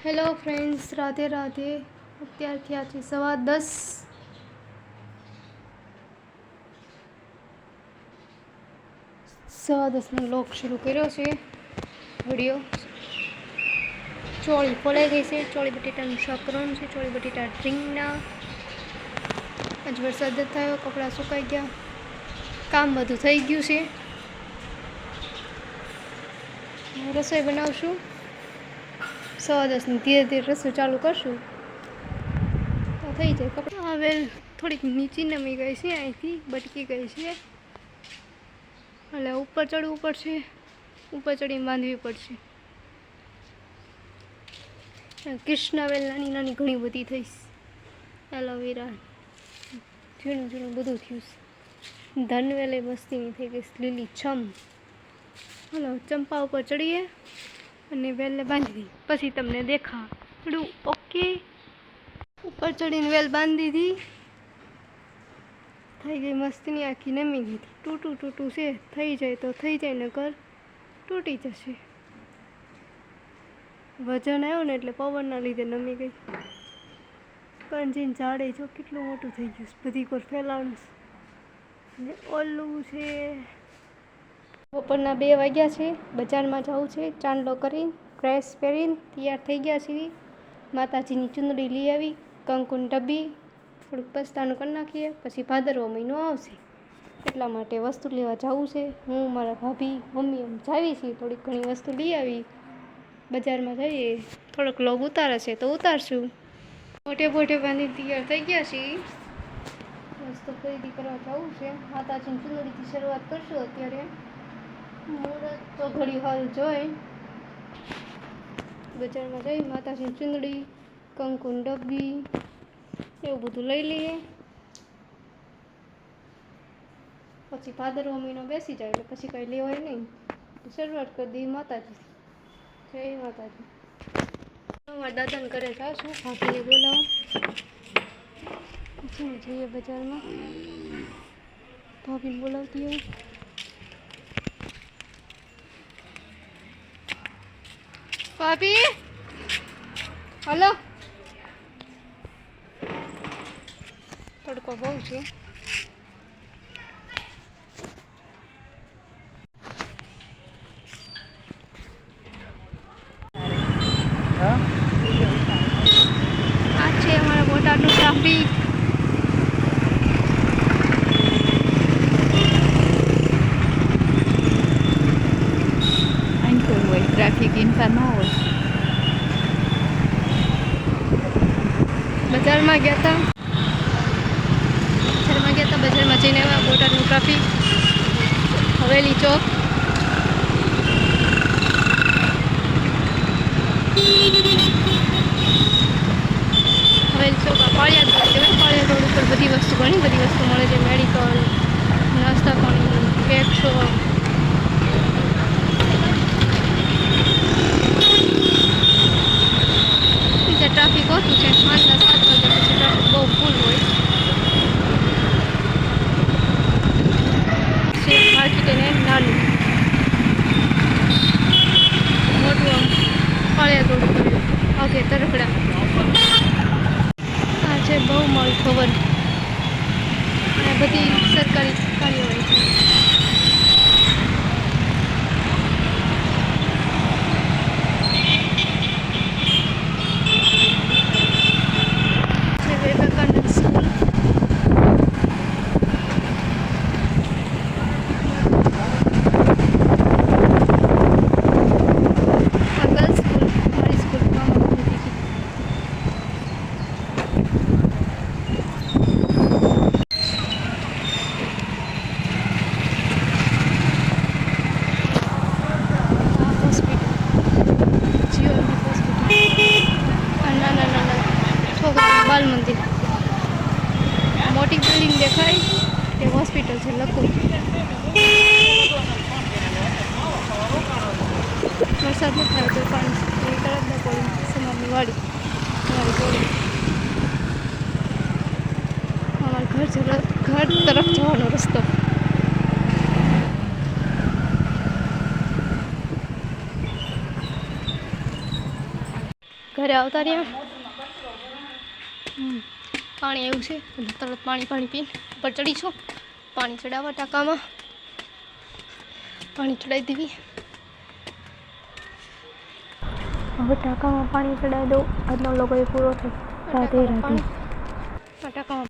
Hello friends Radhe Radhe અત્યાર થયા છે સવા દસ સવા દસનો લોક શરૂ કર્યો છે વીડિયો ચોળી ફોલાઈ ગઈ છે ચોળી બટેટાનું શાક કરવાનું છે ચોળી બટેટા ડ્રિંકના આજ વરસાદ થયો કપડાં સુકાઈ ગયા કામ બધું થઈ ગયું છે રસોઈ બનાવશું સવા દસની ધીરે ધીરે રસોઈ ચાલુ કરશું. તો થઈ જાય કપડાં. હવે થોડીક નીચી નમી ગઈ છે અહીંથી, બટકી ગઈ છે. એટલે ઉપર ચડવું પડશે, ઉપર ચડીને બાંધવી પડશે. કૃષ્ણવેલ નાની નાની ઘણી બધી થઈશ એલોવેરા, ઝીણું ઝીણું બધું થયું છે. ધનવેલે મસ્તીની થઈ ગઈ લીલી છમ હલો, ચંપા ઉપર ચડીએ. અને વેલને બાંધી દીધી પછી તમને દેખા. થોડું ઓકે. ઉપર ચડીને વેલ બાંધી દીધી થઈ ગઈ મસ્તની આખી નમી ગઈ તૂટું ટૂટું છે. થઈ જાય તો થઈ જાય, નકર તૂટી જશે. વજન આવ્યો ને એટલે પવનના લીધે નમી ગઈ. કંજીન ઝાડે જો કેટલું મોટું થઈ ગયું બધી કોર ફેલાવાનું ને ઓલું છે. બપોરના બે વાગ્યા છે, બજારમાં જવું છે, ચાંદલો કરીને ડ્રેસ પહેરીને તૈયાર થઈ ગયા છીએ. માતાજીની ચુંદડી લઈ આવી, કંકુન ડબ્બી, થોડુંક પસ્તાનું કરી નાખીએ, પછી ભાદરવો મહિનો આવશે. એટલા માટે વસ્તુ લેવા જવું છે. હું, મારા ભાભી, મમ્મી એમ જાવી છીએ, થોડીક ઘણી વસ્તુ લઈ આવી. બજારમાં જઈએ, થોડોક લોગ ઉતારે છે તો ઉતારશું. મોટે મોટે બાંધી તૈયાર થઈ ગયા છીએ. વસ્તુ ખરીદી કરવા જવું છે. માતાજીની ચુંદડીથી શરૂઆત કરશું અત્યારે. મુહૂર્ત તો ઘડી હાલ જોઈ. બજારમાં જઈ, માતાજીની ચુંદડી, કંકુન ડબ્બી, એવું બધું લઈ લઈએ. પછી ભાદરવો મહિનો બેસી જાય એટલે પછી કાંઈ લેવાય નહીં. શરૂઆત કરી દઈએ માતાજી. જય માતાજી. અમારા દાદાને ઘરે જાશું. ભાભીને બોલાવો. પછી જઈએ બજારમાં. ભાભીને બોલાવતી હોય. ભાભી? હલો? તડકો બહુ છે. આ છે અમારા બોટાદનું ટ્રાફિક હોય ટ્રાફિક ઇન્ફા બજારમાં ગયા હતા બજારમાં ગયા હતા બજારમાં જઈને આવ્યા બોટાદનું ટ્રાફિક હવેલી ચોક હવેલી ચોક પાળિયા રોડ કહેવાય પાળિયાદ રોડ ઉપર બધી વસ્તુ ઘણી બધી વસ્તુ મળે છે ટ્રાફિક ઓછું છે સાંજના સાત વાગ્યા પછી ટ્રાફિક બહુ ફૂલ હોય. છે, માર્કેટ એને નાનું. મોટું આમ ઉપર આગે તરફડા આ છે બહુ મારી ખબર અને બધી સરકારી કાર્યવાહી વિવેકાનંદ સ્કૂલ આ ગર્લ્સ સ્કૂલ મારી સ્કૂલમાં મમ્મી દીધી આ હોસ્પિટલ જીઓની હોસ્પિટલ આ નાના નાના છોકરા બાલ મંદિર. મોટી બિલ્ડિંગ દેખાય, તે હોસ્પિટલ છે, લખું. વરસાદ નથી થાય તો પાણી તરત ન અમારી જોડે અમારા ઘર ઘર તરફ જવાનો રસ્તો. ઘરે આવતા રહ્યા. પાણી આવ્યું છે. તરત પાણી પાણી પીને ઉપર ચડીશું. પાણી ચડાવવા ટાંકામાં. પાણી ચડાવી દેવી. હવે ટાંકામાં પાણી ચડાવી દઉં. આજનો લોકો એ પૂરો થયો રાધે. રાધે ટાંકામાં